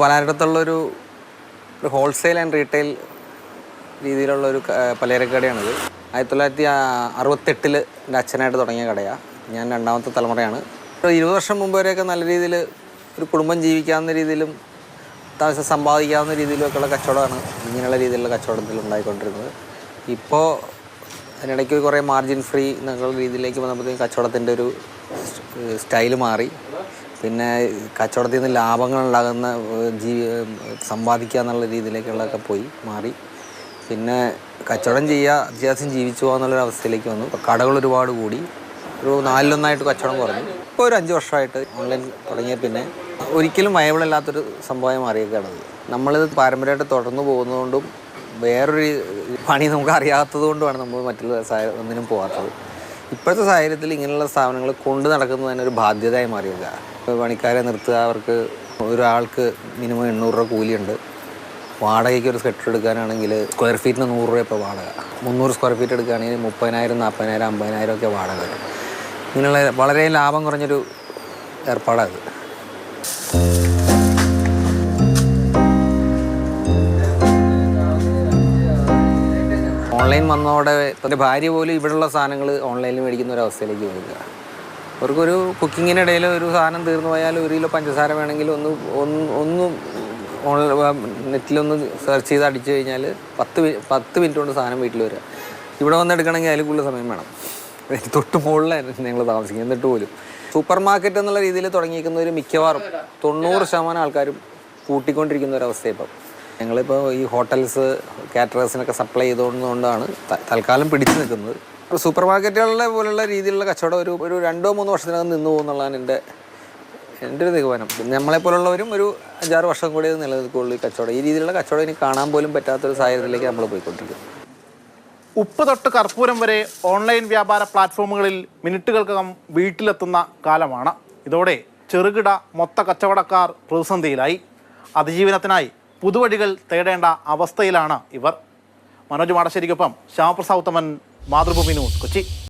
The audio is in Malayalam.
വലാരടത്തുള്ളൊരു ഒരു ഹോൾസെയിൽ ആൻഡ് റീറ്റെയിൽ രീതിയിലുള്ള ഒരു പലചരക്ക് കടയാണിത്. ആയിരത്തി തൊള്ളായിരത്തി അറുപത്തെട്ടിൽ എന്റെ അച്ഛനായിട്ട് തുടങ്ങിയ കടയാണ് ഞാൻ രണ്ടാമത്തെ തലമുറയാണ്. ഇരുപത് വർഷം മുമ്പ് വരെയൊക്കെ നല്ല രീതിയിൽ ഒരു കുടുംബം ജീവിക്കാവുന്ന രീതിയിലും താമസം സമ്പാദിക്കാവുന്ന രീതിയിലൊക്കെയുള്ള കച്ചവടമാണ് ഇങ്ങനെയുള്ള രീതിയിലുള്ള കച്ചവടത്തിൽ ഉണ്ടായിക്കൊണ്ടിരുന്നത്. ഇപ്പോൾ അതിനിടയ്ക്ക് കുറേ മാർജിൻ ഫ്രീ എന്നുള്ള രീതിയിലേക്ക് വന്നപ്പോഴത്തേക്കും കച്ചവടത്തിന്റെ ഒരു സ്റ്റൈൽ മാറി. പിന്നെ കച്ചവടത്തിൽ നിന്ന് ലാഭങ്ങൾ ഉണ്ടാകുന്ന ജീവി സമ്പാദിക്കുക എന്നുള്ള രീതിയിലേക്കുള്ളതൊക്കെ പോയി മാറി. പിന്നെ കച്ചവടം ചെയ്യുക അത്യാവശ്യം ജീവിച്ചു പോകാന്നുള്ളൊരു അവസ്ഥയിലേക്ക് വന്നു. കടകൾ ഒരുപാട് കൂടി. ഒരു നാലിലൊന്നായിട്ട് കച്ചവടം കുറഞ്ഞു. ഇപ്പോൾ ഒരു അഞ്ച് വർഷമായിട്ട് ഓൺലൈൻ തുടങ്ങിയ പിന്നെ ഒരിക്കലും വയബിൾ അല്ലാത്തൊരു സംഭവമായി മാറിയേക്കാണ് നമ്മളിത് പാരമ്പര്യമായിട്ട് തുടർന്നു പോകുന്നതുകൊണ്ടും വേറൊരു പണി നമുക്ക് അറിയാത്തത് കൊണ്ടുമാണ് നമ്മൾ മറ്റുള്ള ഒന്നിനും പോകാത്തത്. ഇപ്പോഴത്തെ സാഹചര്യത്തിൽ ഇങ്ങനെയുള്ള സ്ഥാപനങ്ങൾ കൊണ്ട് നടക്കുന്നത് തന്നെ ഒരു ബാധ്യതയായി മാറിയില്ല ഇപ്പോൾ പണിക്കാരെ നിർത്തുക അവർക്ക് ഒരാൾക്ക് മിനിമം എണ്ണൂറ് രൂപ കൂലിയുണ്ട്. വാടകയ്ക്ക് ഒരു സ്വെറ്റർ എടുക്കാനാണെങ്കിൽ സ്ക്വയർ ഫീറ്റിന് നൂറ് രൂപ ഇപ്പോൾ വാടക. മുന്നൂറ് സ്ക്വയർ ഫീറ്റ് എടുക്കുകയാണെങ്കിൽ മുപ്പതിനായിരം നാൽപ്പതിനായിരം അമ്പതിനായിരം ഒക്കെ വാടക വരും. ഇങ്ങനെയുള്ള വളരെ ലാഭം കുറഞ്ഞൊരു ഏർപ്പാടാണ് ഓൺലൈൻ വന്നതോടെ തന്റെ ഭാര്യ പോലും ഇവിടെയുള്ള സാധനങ്ങൾ ഓൺലൈനിൽ മേടിക്കുന്ന ഒരു അവസ്ഥയിലേക്ക് വരിക അവർക്കൊരു കുക്കിങ്ങിനിടയിൽ ഒരു സാധനം തീർന്നു പോയാൽ ഒരു കിലോ പഞ്ചസാര വേണമെങ്കിൽ ഒന്ന് ഒന്ന് നെറ്റിലൊന്ന് സെർച്ച് ചെയ്ത് അടിച്ചു കഴിഞ്ഞാൽ പത്ത് പത്ത് മിനിറ്റ് കൊണ്ട് സാധനം വീട്ടിൽ വരിക. ഇവിടെ വന്ന് എടുക്കണമെങ്കിൽ അതിൽ കൂടുതൽ സമയം വേണം. തൊട്ട് മുകളിലായിരുന്നു ഞങ്ങൾ താമസിക്കുന്നത്. എന്നിട്ട് പോലും. സൂപ്പർ മാർക്കറ്റ് എന്നുള്ള രീതിയിൽ തുടങ്ങിയിരിക്കുന്ന ഒരു മിക്കവാറും തൊണ്ണൂറ് ശതമാനം ആൾക്കാരും കൂട്ടിക്കൊണ്ടിരിക്കുന്ന ഒരു അവസ്ഥ ഇപ്പം. ഞങ്ങളിപ്പോൾ ഈ ഹോട്ടൽസ് കാറ്ററേഴ്സിനൊക്കെ സപ്ലൈ ചെയ്തുകൊണ്ടുകൊണ്ടാണ് തൽക്കാലം പിടിച്ചു നിൽക്കുന്നത്. ഇപ്പോൾ സൂപ്പർ മാർക്കറ്റുകളിലെ പോലുള്ള രീതിയിലുള്ള കച്ചവടം ഒരു ഒരു രണ്ടോ മൂന്നോ വർഷത്തിനകം നിന്നു പോകുന്നുള്ളതാണ് എന്റെ എന്റെ ഒരു നിഗമനം. നമ്മളെപ്പോലുള്ളവരും ഒരു അഞ്ചാറ് വർഷം കൂടി നിലനിൽക്കുള്ളൂ ഈ കച്ചവടം. ഈ രീതിയിലുള്ള കച്ചവടം ഇനി കാണാൻ പോലും പറ്റാത്തൊരു സാഹചര്യത്തിലേക്ക് നമ്മൾ പോയിക്കൊണ്ടിരിക്കും ഉപ്പ് തൊട്ട് കർപ്പൂരം വരെ ഓൺലൈൻ വ്യാപാര പ്ലാറ്റ്ഫോമുകളിൽ മിനിറ്റുകൾക്കകം വീട്ടിലെത്തുന്ന കാലമാണ്. ഇതോടെ ചെറുകിട മൊത്ത കച്ചവടക്കാർ പ്രതിസന്ധിയിലായി. അതിജീവനത്തിനായി പുതുവഴികൾ തേടേണ്ട അവസ്ഥയിലാണ് ഇവർ. മനോജ് മാടശ്ശേരിക്കൊപ്പം ശ്യാമപ്രസാദ് ഉത്തമൻ മാതൃഭൂമി ന്യൂസ് കൊച്ചി.